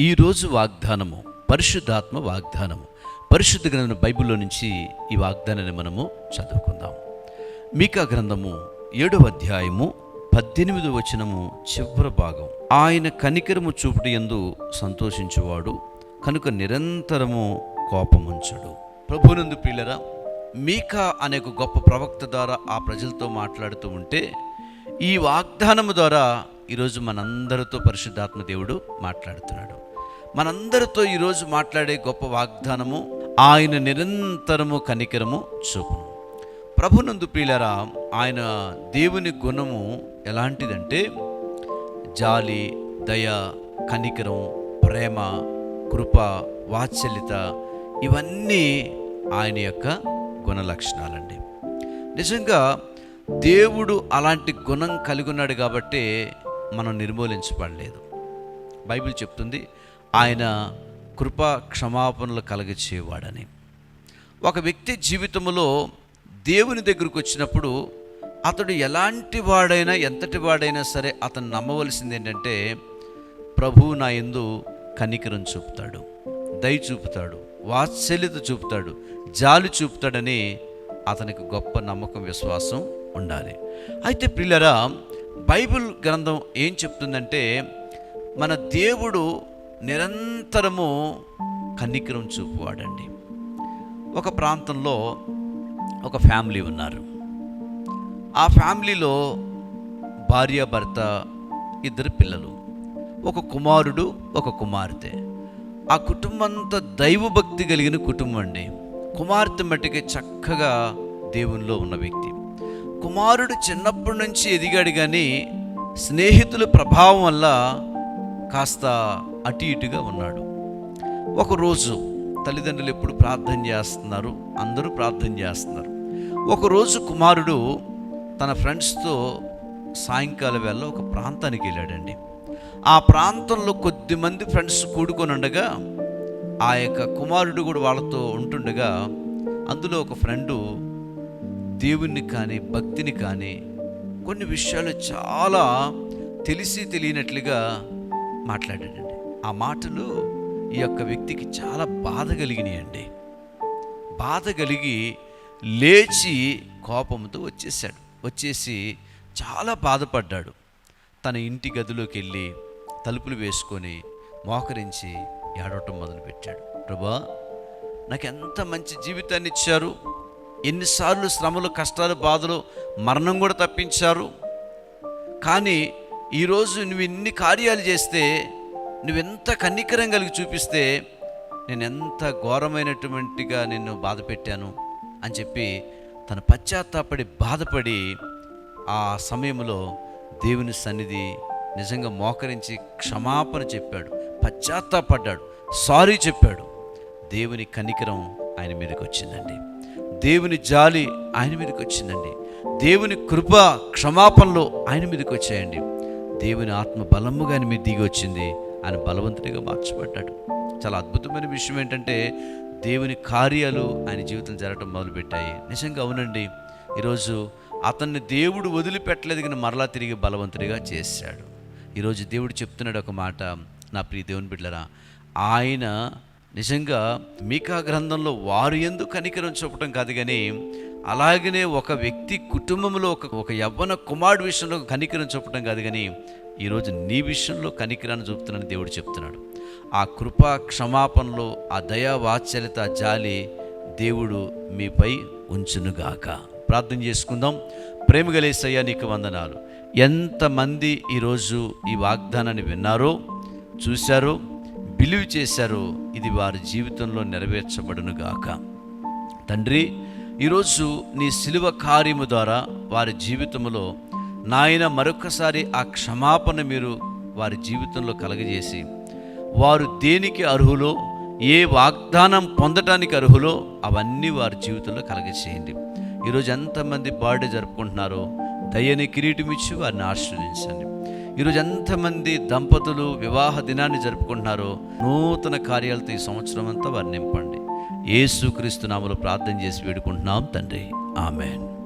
ఈరోజు వాగ్దానము పరిశుద్ధాత్మ వాగ్దానము. పరిశుద్ధ గ్రంథం బైబిల్లో నుంచి ఈ వాగ్దానాన్ని మనము చదువుకుందాం. మీకా గ్రంథము ఏడవ అధ్యాయము పద్దెనిమిది వచనము చివరి భాగం. ఆయన కనికరము చూపుటి ఎందు సంతోషించువాడు కనుక నిరంతరము కోపముంచడు. ప్రభునందు పిల్లరా మీకా అనే ఒక గొప్ప ప్రవక్త ద్వారా ఆ ప్రజలతో మాట్లాడుతూ ఉంటే ఈ వాగ్దానము ద్వారా ఈరోజు మనందరితో పరిశుద్ధాత్మ దేవుడు మాట్లాడుతున్నాడు. మనందరితో ఈరోజు మాట్లాడే గొప్ప వాగ్దానము ఆయన నిరంతరము కనికరము చూపును. ప్రభునందు ప్రియులరా ఆయన దేవుని గుణము ఎలాంటిదంటే జాలి దయ కనికరం ప్రేమ కృప వాత్సల్యత ఇవన్నీ ఆయన యొక్క గుణ లక్షణాలండి నిజంగా దేవుడు అలాంటి గుణం కలిగి ఉన్నాడు కాబట్టి మనం నిర్మూలించబడలేదు. బైబిల్ చెప్తుంది ఆయన కృప క్షమాపణలు కలగచేవాడని ఒక వ్యక్తి జీవితంలో దేవుని దగ్గరకు వచ్చినప్పుడు అతడు ఎలాంటి వాడైనా ఎంతటి వాడైనా సరే అతను నమ్మవలసింది ఏంటంటే ప్రభువు నా ఎందు కనికరం చూపుతాడు దయ చూపుతాడు వాత్సల్యత చూపుతాడు జాలి చూపుతాడని అతనికి గొప్ప నమ్మకం విశ్వాసం ఉండాలి. అయితే పిల్లరా బైబిల్ గ్రంథం ఏం చెప్తుందంటే మన దేవుడు నిరంతరము కన్నికరం చూపువాడండి. ఒక ప్రాంతంలో ఒక ఫ్యామిలీ ఉన్నారు. ఆ ఫ్యామిలీలో భార్య భర్త ఇద్దరు పిల్లలు. ఒక కుమారుడు ఒక కుమార్తె. ఆ కుటుంబం అంతా దైవభక్తి కలిగిన కుటుంబం అండి. కుమార్తె మట్టికి చక్కగా దేవునిలో ఉన్న వ్యక్తి. కుమారుడు చిన్నప్పటి నుంచి ఎదిగాడు కానీ స్నేహితుల ప్రభావం వల్ల కాస్త అటు ఇటుగా ఉన్నాడు. ఒకరోజు తల్లిదండ్రులు ఎప్పుడు ప్రార్థన చేస్తున్నారు? అందరూ ప్రార్థన చేస్తున్నారు. ఒకరోజు కుమారుడు తన ఫ్రెండ్స్తో సాయంకాల వేళ ఒక ప్రాంతానికి వెళ్ళాడండి. ఆ ప్రాంతంలో కొద్దిమంది ఫ్రెండ్స్ కూడుకొని ఉండగా ఆ యొక్క కుమారుడు కూడా వాళ్ళతో ఉంటుండగా అందులో ఒక ఫ్రెండు దేవుణ్ణి కానీ భక్తిని కానీ కొన్ని విషయాలు చాలా తెలిసి తెలియనట్లుగా మాట్లాడాడండి. ఆ మాటలు ఈ యొక్క వ్యక్తికి చాలా బాధ కలిగినాయండి. బాధ కలిగి లేచి కోపంతో వచ్చేసాడు వచ్చేసి చాలా బాధపడ్డాడు. తన ఇంటి గదిలోకి వెళ్ళి తలుపులు వేసుకొని మోకరించి ఏడవటం మొదలుపెట్టాడు. ప్రభా నాకు ఎంత మంచి జీవితాన్ని ఇచ్చారు. ఎన్నిసార్లు శ్రమలు కష్టాలు బాధలు మరణం కూడా తప్పించారు. కానీ ఈరోజు నువ్వు ఇన్ని కార్యాలు చేస్తే నువ్వెంత కన్నికరం కలిగి చూపిస్తే నేను ఎంత ఘోరమైనటువంటిగా నిన్ను బాధ పెట్టాను అని చెప్పి తన పశ్చాత్తాపడి బాధపడి ఆ సమయంలో దేవుని సన్నిధి నిజంగా మోకరించి క్షమాపణ చెప్పాడు. పశ్చాత్తాపడ్డాడు. సారీ చెప్పాడు. దేవుని కనికరం ఆయన మీదకి వచ్చిందండి. దేవుని జాలి ఆయన మీదకి వచ్చిందండి. దేవుని కృప క్షమాపణలు ఆయన మీదకి వచ్చాయండి. దేవుని ఆత్మ బలముగా ఆయన మీద దిగి వచ్చింది. ఆయన బలవంతుడిగా మార్చబడ్డాడు. చాలా అద్భుతమైన విషయం ఏంటంటే దేవుని కార్యాలు ఆయన జీవితం జరగటం మొదలుపెట్టాయి. నిజంగా అవునండి. ఈరోజు అతన్ని దేవుడు వదిలిపెట్టలేదు కానీ మరలా తిరిగి బలవంతుడిగా చేశాడు. ఈరోజు దేవుడు చెప్తున్నాడు ఒక మాట. నా ప్రియ దేవుని బిడ్డరా ఆయన నిజంగా మీకా గ్రంథంలో వారు ఎందుకు కనికరం చూపటం కాదు కానీ అలాగనే ఒక వ్యక్తి కుటుంబంలో ఒక ఒక యవ్వన కుమారుడు విషయంలో కనికరం చూపటం కాదు కానీ ఈరోజు నీ విషయంలో కనికరాన్ని చూపుతున్నానని దేవుడు చెప్తున్నాడు. ఆ కృపా క్షమాపణలో ఆ దయా వాత్సల్యత జాలి దేవుడు మీపై ఉంచునుగాక. ప్రార్థన చేసుకుందాం. ప్రేమ గలేసయ్యా నీకు వందనాలు. ఎంతమంది ఈరోజు ఈ వాగ్దానాన్ని విన్నారో చూశారో బిలీవ్ చేశారో ఇది వారి జీవితంలో నెరవేర్చబడునుగాక. తండ్రి ఈరోజు నీ శిలువ కార్యము ద్వారా వారి జీవితంలో నాయన మరొకసారి ఆ క్షమాపణ మీరు వారి జీవితంలో కలగజేసి వారు దేనికి అర్హులో ఏ వాగ్దానం పొందటానికి అర్హులో అవన్నీ వారి జీవితంలో కలగచేయండి ఈరోజు ఎంతమంది బర్త్డే జరుపుకుంటున్నారో దయని కిరీటమిచ్చి వారిని ఆశ్రయించండి ఈరోజు ఎంతమంది దంపతులు వివాహ దినాన్ని జరుపుకుంటున్నారో నూతన కార్యాలతో ఈ సంవత్సరం అంతా వర్ణింపండి ఏసుక్రీస్తు నామలు నామలో ప్రార్థన చేసి వేడుకుంటున్నాం తండ్రి. ఆమెన్.